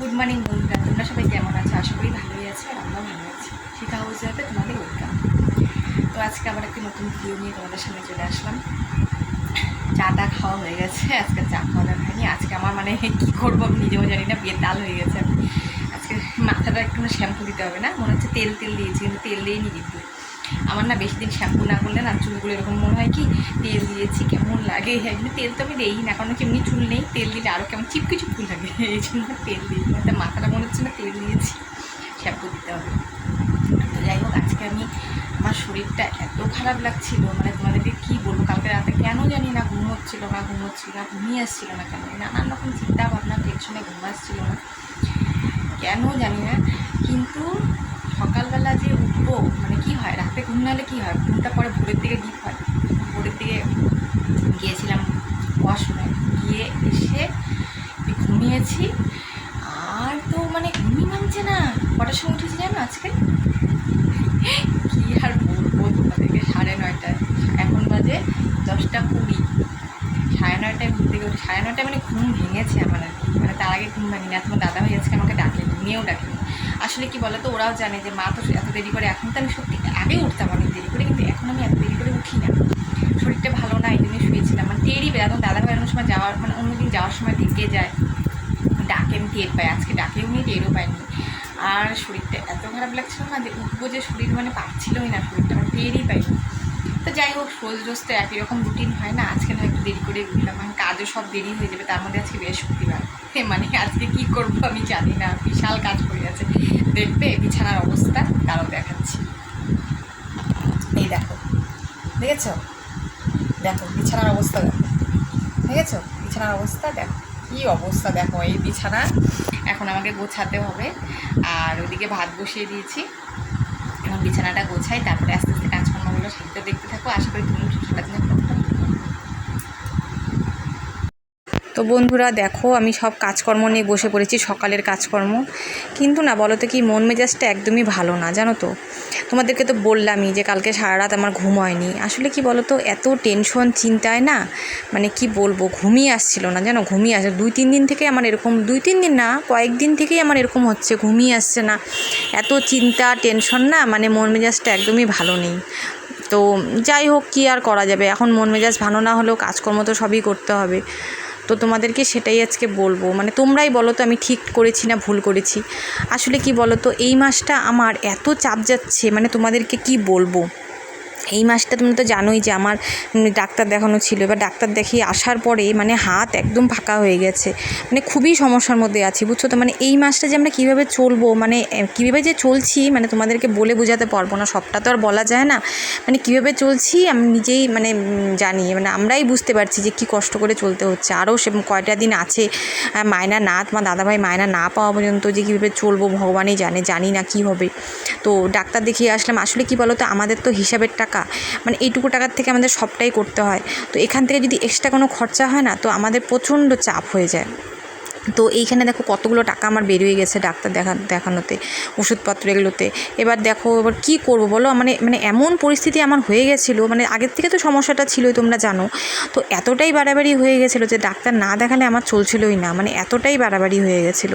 Good morning বন্ধুরা। তোমরা সবাই কেমন আছো? আশা করি ভালোই আছো আর আমরাও ভালো আছি। শিখা হাউসে যাতে তোমাদের ওয়েলকাম তো আজকে আবার একটি নতুন ভিডিও নিয়ে তোমাদের সামনে চলে আসলাম। চা চাটা খাওয়া হয়ে গেছে, আজকে চা খাওয়া খাইনি। আজকে আমার মানে কী করব আমি নিজেও জানি না ডাল হয়ে গেছে। আজকে মাথাটা একটু শ্যাম্পু দিতে হবে না, মনে হচ্ছে তেল তেল দিয়েছি, কিন্তু তেল দিয়েই নিয়ে কিন্তু। আমার না বেশি দিন শ্যাম্পু না করলে না চুলগুলো এরকম মনে হয় কি, তেল দিয়েছি, কেমন লাগে? হ্যাঁ তেল তো আমি দেই না কারণ কি এমনি চুল নেই, তেল দিলে আরও কেমন চিপকে চিপকু লাগে। এই জন্য তেল দিই। না মাথাটা মনে হচ্ছে না তেল দিয়েছি। শ্যাম্পু দিতে হবে। তো যাই হোক, আজকে আমি, আমার শরীরটা এত খারাপ লাগছিল মানে তোমাদেরকে কী বলব, কালকে রাতে কেন জানি না ঘুম হচ্ছিল না, ঘুম হচ্ছিল না, ঘুমিয়ে আসছিল না কেন? নানান রকম চিন্তা ভাবনা টেনশনে ঘুম আসছিল না। কেন জানি না, কিন্তু সকালবেলা যে উঠবো মানে কি হয়? রাতে ঘুম নাহলে কী হয়? ঘুমটা পরে ভোরের দিকে ডিপ হয়? ভোরের দিকে গিয়েছিলাম ওয়াশরুমে গিয়ে এসে ঘুমিয়েছি। আর তো মানে ঘুমই ভাঙছে না। কটার সময় উঠেছি জানো আজকে? কী আর বলব তোমাদেরকে? সাড়ে নয়টায়। এখন বাজে দশটা কুড়ি। সাড়ে নয়টায় ঘুম থেকে সাড়ে নয়টায় মানে ঘুম ভেঙেছে আমার আর মানে তার আগে ঘুম ভাঙিনি। আর তোমার দাদা ভাই আজকে আমাকে ডাকেনি। নিয়েও ডাকেনি আসলে কি বলো তো ওরাও জানে যে মা তো এত দেরি করে, এখন তো আমি সত্যি আগে উঠতাম অনেক দেরি করে, কিন্তু এখন আমি এত দেরি করে উঠি না। শরীরটা ভালো না, এই জন্যই শুয়েছিলাম। মানে টেরই এখন দাদা ভাই অন্য সময় যাওয়ার মানে অন্যদিন যাওয়ার সময় ডেকে যায়। ডাকে আমি টের পাই, আজকে ডাকেও নি টেরও পাইনি। আর শরীরটা এত খারাপ লাগছিল না যে উঠবো যে শরীর মানে পাচ্ছিলই না, শরীরটা মানে টেরই পাইনি। তো যাই হোক, রোজ রোজ তো একই রকম রুটিন হয় না, আজকে না একটু দেরি করে উঠলাম মানে কাজও সব দেরি হয়ে যাবে, তার মধ্যে আজকে বৃহস্পতিবার। মানে আজকে কি করব আমি জানি না, বিশাল কাজ পড়ে আছে দেখবে বিছানার অবস্থা তারও দেখাচ্ছি। এই দেখো, দেখেছ? দেখো, বিছানার অবস্থা দেখো। দেখেছ? বিছানার অবস্থা, দেখো, কী অবস্থা, দেখো, এই বিছানা এখন আমাকে গোছাতে হবে। আর ওইদিকে ভাত বসিয়ে দিয়েছি। এখন বিছানাটা গোছাই, তারপরে আস্তে আস্তে কাজকর্মগুলো সেগুলো দেখতে থাকো। আশা করি তুমি সারাদিনে তো বন্ধুরা দেখো, আমি সব কাজকর্ম নিয়ে বসে পড়েছি, সকালের কাজকর্ম। কিন্তু না, বলো তো কি, মন মেজাজটা একদমই ভালো না, জানো তো? তোমাদেরকে তো বললামই যে কালকে সারা রাত আমার ঘুম হয়নি। আসলে কি বলো তো, এত টেনশন চিন্তায় না মানে কি বলব ঘুমিয়ে আসছিল না, জানো? ঘুমিয়ে আসে, দুই তিন দিন থেকে আমার এরকম, দুই তিন দিন না কয়েকদিন থেকেই আমার এরকম হচ্ছে ঘুমিয়ে আসছে না। এত চিন্তা টেনশন না মানে মন মেজাজটা একদমই ভালো নেই। তো যাই হোক, কী আর করা যাবে? এখন মন মেজাজ ভালো না হলেও কাজকর্ম তো সবই করতে হবে। তো তোমাদেরকে সেটাই আজকে বলব। মানে তোমরাই বলো তো আমি ঠিক করেছি না ভুল করেছি। আসলে কি বলো তো, এই মাসটা আমার এত চাপ যাচ্ছে মানে তোমাদেরকে কি বলব? এই মাসটা তুমি তো জানোই যে আমার ডাক্তার দেখানো ছিল। এবার ডাক্তার দেখিয়ে আসার পরে মানে হাত একদম ফাঁকা হয়ে গেছে। মানে খুবই সমস্যার মধ্যে আছি, বুঝছ তো? মানে এই মাসটা যে আমরা কীভাবে চলবো মানে কীভাবে যে চলছি মানে তোমাদেরকে বলে বোঝাতে পারব না, সবটা তো আর বলা যায় না। মানে কীভাবে চলছি, আমি নিজেই মানে জানি। মানে আমরাই বুঝতে পারছি যে কী কষ্ট করে চলতে হচ্ছে। আরও সে, কয়টা দিন আছে মায়না না তোমার দাদাভাই মায়না না পাওয়া পর্যন্ত যে কীভাবে চলবো ভগবানই জানে, জানি না কী হবে। তো ডাক্তার দেখিয়ে আসলাম, আসলে কি বলো তো আমাদের তো হিসাবের টাকা মানে এইটুকু টাকার থেকে আমাদের সবটাই করতে হয়। তো এখান থেকে যদি এক্সট্রা কোনো খরচা হয় না, তো আমাদের প্রচণ্ড চাপ হয়ে যায়। তো এইখানে দেখো কতগুলো টাকা আমার বেরিয়ে গেছে ডাক্তার দেখা, দেখানোতে, ওষুধপত্র এগুলোতে। এবার দেখো, এবার কী করব বলো? মানে মানে এমন পরিস্থিতি আমার হয়ে গেছিল মানে আগের থেকে তো সমস্যাটা ছিলই, তোমরা জানো। তো এতটাই বাড়াবাড়ি হয়ে গেছিল যে ডাক্তার না দেখালে আমার চলছিলই না মানে এতটাই বাড়াবাড়ি হয়ে গেছিল।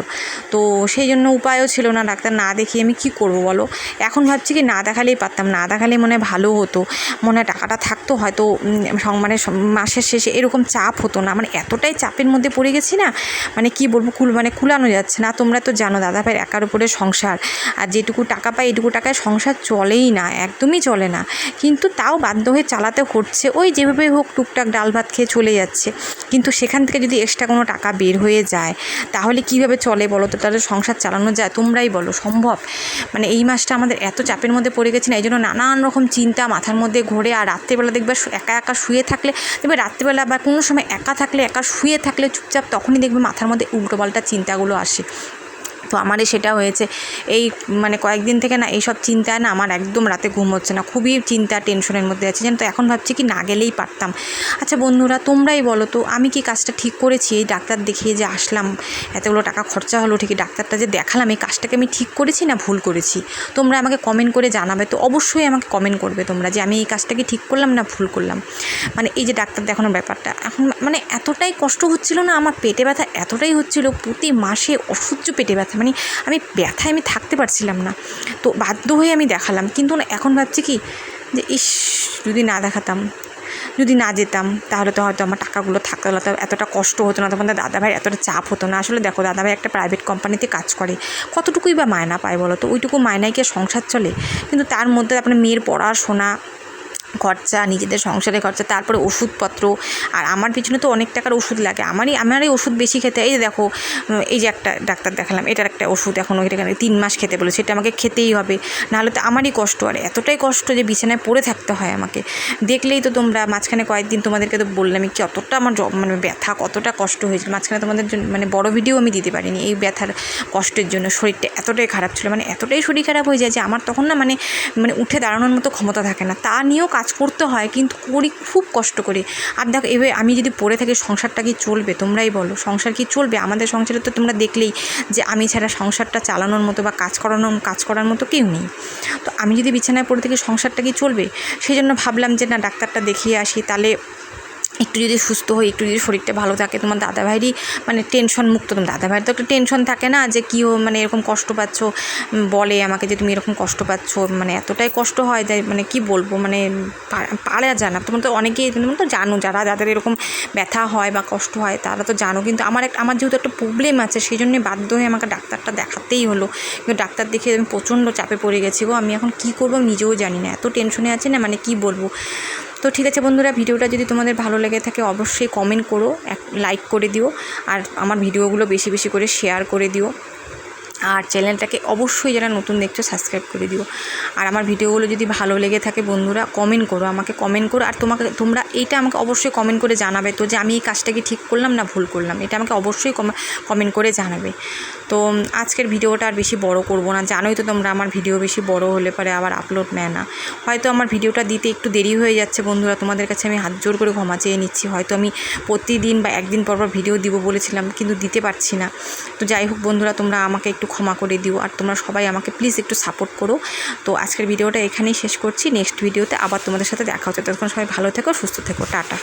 তো সেই জন্য উপায়ও ছিল না ডাক্তার না দেখিয়ে আমি কি করব বলো? এখন ভাবছি কি না দেখালেই পারতাম, না দেখালেই মনে হয় ভালো হতো। মনে হয় টাকাটা থাকতো হয়তো মানে মাসের শেষে এরকম চাপ হতো না। মানে এতটাই চাপের মধ্যে পড়ে গেছি না মানে কি বলব, কুল মানে কুলানো যাচ্ছে না। তোমরা তো জানো দাদা ভাইয়ের একার উপরে সংসার। আর যেটুকু টাকা পায় এটুকু টাকায় সংসার চলেই না, একদমই চলে না। কিন্তু তাও বাধ্য হয়ে চালাতে হচ্ছে, ওই যেভাবে হোক টুকটাক ডাল ভাত খেয়ে চলে যাচ্ছে। কিন্তু সেখান থেকে যদি এক্সট্রা কোনো টাকা বের হয়ে যায়, তাহলে কীভাবে চলে বলো তো? তাহলে সংসার চালানো যায়, তোমরাই বলো, সম্ভব? মানে এই মাসটা আমাদের এত চাপের মধ্যে পড়ে গেছে না এই জন্য নানান রকম চিন্তা মাথার মধ্যে ঘোরে। আর রাত্রেবেলা দেখবে একা একা শুয়ে থাকলে, দেখবে রাত্রেবেলা বা কোনো সময় একা থাকলে, একা শুয়ে থাকলে চুপচাপ তখনই দেখবে মাথার মধ্যে উল্টোপাল্টা চিন্তাগুলো আসে। তো আমারই সেটা হয়েছে। এই মানে কয়েকদিন থেকে না এইসব চিন্তায় না আমার একদম রাতে ঘুম হচ্ছে না। খুবই চিন্তা, টেনশনের মধ্যে আছি। জানো তো, এখন ভাবছি কি না গেলেই পারতাম। আচ্ছা বন্ধুরা, তোমরাই বলো তো, আমি কি কাজটা ঠিক করেছি? এই ডাক্তার দেখিয়ে যে আসলাম, এতগুলো টাকা খরচা হলো, ঠিকই ডাক্তারটা যে দেখালাম, এই কাজটাকে আমি ঠিক করেছি না ভুল করেছি? তোমরা আমাকে কমেন্ট করে জানাবে। তো অবশ্যই আমাকে কমেন্ট করবে তোমরা যে আমি এই কাজটাকে ঠিক করলাম না ভুল করলাম। মানে এই যে ডাক্তার দেখানোর ব্যাপারটা, এখন মানে এতটাই কষ্ট হচ্ছিল না, আমার পেটে ব্যথা এতটাই হচ্ছিল, প্রতি মাসে অসহ্য পেটে ব্যথা। মানে আমি ব্যথায় আমি থাকতে পারছিলাম না। তো বাধ্য হয়ে আমি দেখালাম। কিন্তু না, এখন ভাবছি কি, যে ইস, যদি না দেখাতাম, যদি না যেতাম, তাহলে তো হয়তো আমার টাকাগুলো থাকতো না। এতটা কষ্ট হতো না, তখন দাদাভাই এতটা চাপ হতো না। আসলে দেখো, দাদাভাই একটা প্রাইভেট কোম্পানিতে কাজ করে। কতটুকুই বা মায়না পায় বলো তো? ওইটুকু মায়নায় কি সংসার চলে? কিন্তু তার মধ্যে আপনার মেয়ের পড়াশোনা খরচা, নিজেদের সংসারের খরচা, তারপরে ওষুধপত্র। আর আমার পিছনে তো অনেক টাকার ওষুধ লাগে। আমারই আমারই ওষুধ বেশি খেতে এই দেখো, এই যে একটা ডাক্তার দেখালাম, এটার একটা ওষুধ এখন ওইটা তিন মাস খেতে বলে সেটা আমাকে খেতেই হবে। নাহলে তো আমারই কষ্ট। আর এতটাই কষ্ট যে বিছানায় পড়ে থাকতে হয় আমাকে। দেখলেই তো তোমরা, মাঝখানে কয়েকদিন তোমাদেরকে তো বললাম কি অতটা আমার মানে ব্যথা, কতটা কষ্ট হয়েছিল। মাঝখানে তোমাদের জন্য মানে বড় ভিডিও আমি দিতে পারিনি, এই ব্যথার কষ্টের জন্য। শরীরটা এতটাই খারাপ ছিল মানে এতটাই শরীর খারাপ হয়ে যায় যে আমার তখন না মানে মানে উঠে দাঁড়ানোর মতো ক্ষমতা থাকে না। তা নিয়েও কাজ করতে হয়, কিন্তু করি খুব কষ্ট করে। আর দেখো, এবার আমি যদি পড়ে থাকি, সংসারটা কি চলবে? তোমরাই বলো, সংসার কি চলবে? আমাদের সংসারে তো তোমরা দেখলেই যে আমি ছাড়া সংসারটা চালানোর মতো বা কাজ করানোর, কাজ করার মতো কেউ নেই। তো আমি যদি বিছানায় পড়ে থাকি, সংসারটা কি চলবে? সেই জন্য ভাবলাম যে, না, ডাক্তারটা দেখিয়ে আসি। তাহলে একটু যদি সুস্থ হই, একটু যদি শরীরটা ভালো থাকে, তোমার দাদা দাদাভাইরই মানে টেনশন মুক্ত, তোমার দাদাভাইয়ের তো একটা টেনশন থাকে না যে কী মানে এরকম কষ্ট পাচ্ছ বলে আমাকে যে তুমি এরকম কষ্ট পাচ্ছ মানে এতটাই কষ্ট হয় যে মানে কি বলব মানে পারা যায় না। তোমার তো অনেকেই তোমরা তো জানো, যারা যাদের এরকম ব্যথা হয় বা কষ্ট হয়, তারা তো জানো, কিন্তু আমার একটা আমার যেহেতু একটা প্রবলেম আছে সেই জন্যে বাধ্য হয়ে আমাকে ডাক্তারটা দেখাতেই হলো। কিন্তু ডাক্তার দেখে আমি প্রচণ্ড চাপে পড়ে গেছি গো, আমি এখন কী করব নিজেও জানি না, এত টেনশনে আছি না মানে কি বলব? তো ঠিক আছে বন্ধুরা, ভিডিওটা যদি তোমাদের ভালো লেগে থাকে অবশ্যই কমেন্ট করো, এক লাইক করে দিও, আর আমার ভিডিওগুলো বেশি বেশি করে শেয়ার করে দিও। আর চ্যানেলটাকে অবশ্যই যারা নতুন দেখছ সাবস্ক্রাইব করে দিও। আর আমার ভিডিওগুলো যদি ভালো লেগে থাকে বন্ধুরা কমেন্ট করো, আমাকে কমেন্ট করো। আর তোমাকে, তোমরা এইটা আমাকে অবশ্যই কমেন্ট করে জানাবে। তো যে আমি এই কাজটাকে ঠিক করলাম না ভুল করলাম, এটা আমাকে অবশ্যই কমেন্ট করে জানাবে। তো আজকের ভিডিওটা আর বেশি বড় করব না। জানোই তো তোমরা আমার ভিডিও বেশি বড় হলে পরে আবার আপলোড নেয় না। হয়তো আমার ভিডিওটা দিতে একটু দেরি হয়ে যাচ্ছে বন্ধুরা, তোমাদের কাছে আমি হাত জোর করে ক্ষমা চেয়ে নিচ্ছি। হয়তো আমি প্রতিদিন বা একদিন পর পর ভিডিও দিব বলেছিলাম, কিন্তু দিতে পারছি না। তো যাই হোক বন্ধুরা, তোমরা আমাকে একটু ক্ষমা করে দিও আর তোমরা সবাই আমাকে প্লিজ একটু সাপোর্ট করো। তো আজকের ভিডিওটা এখানেই শেষ করছি। নেক্সট ভিডিওতে আবার তোমাদের সাথে দেখা হচ্ছে। ততক্ষণ সবাই ভালো থেকো, সুস্থ থেকো। টাটা।